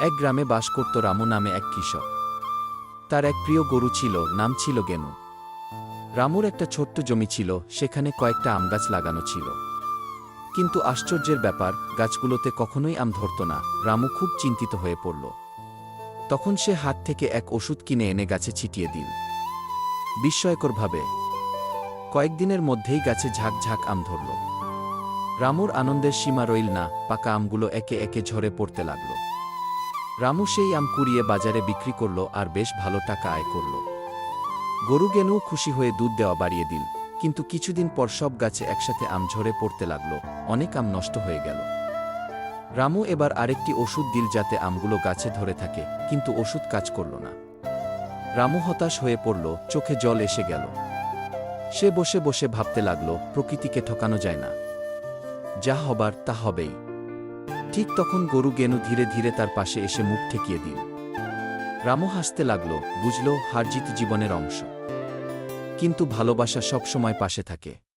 এক গ্রামে বাস করত রামু নামে এক কৃষক। তার এক প্রিয় গরু ছিল, নাম ছিল গেনু। রামুর একটা ছোট্ট জমি ছিল, সেখানে কয়েকটা আম গাছ লাগানো ছিল। কিন্তু আশ্চর্যের ব্যাপার, গাছগুলোতে কখনোই আম ধরত না, রামু খুব চিন্তিত হয়ে পড়ল। তখন সে হাত থেকে এক ওষুধ কিনে এনে গাছে ছিটিয়ে দিল। বিস্ময়করভাবে, কয়েকদিনের মধ্যেই গাছে ঝাঁক ঝাঁক আম ধরল। রামুর আনন্দের সীমা রইল না, পাকা আমগুলো একে একে ঝরে পড়তে লাগল। রামু সেই আম কুড়িয়ে বাজারে বিক্রি করল আর বেশ ভালো টাকা আয় করল। গরু গেনুও খুশি হয়ে দুধ দেওয়া বাড়িয়ে দিল, কিন্তু কিছুদিন পর সব গাছে একসাথে আম ঝরে পড়তে লাগল, অনেক আম নষ্ট হয়ে গেল। রামু এবার আরেকটি ওষুধ দিল যাতে আমগুলো গাছে ধরে থাকে, কিন্তু ওষুধ কাজ করল না। রামু হতাশ হয়ে পড়ল, চোখে জল এসে গেল। সে বসে বসে ভাবতে লাগল, প্রকৃতিকে ঠকানো যায় না। যা হবার তা হবেই। ঠিক তখন গরু গেনু ধীরে ধীরে তার পাশে এসে মুখ ঠেকিয়ে দিল। রামও হাসতে লাগল, বুঝল হারজিত জীবনের অংশ। কিন্তু ভালোবাসা সবসময় পাশে থাকে।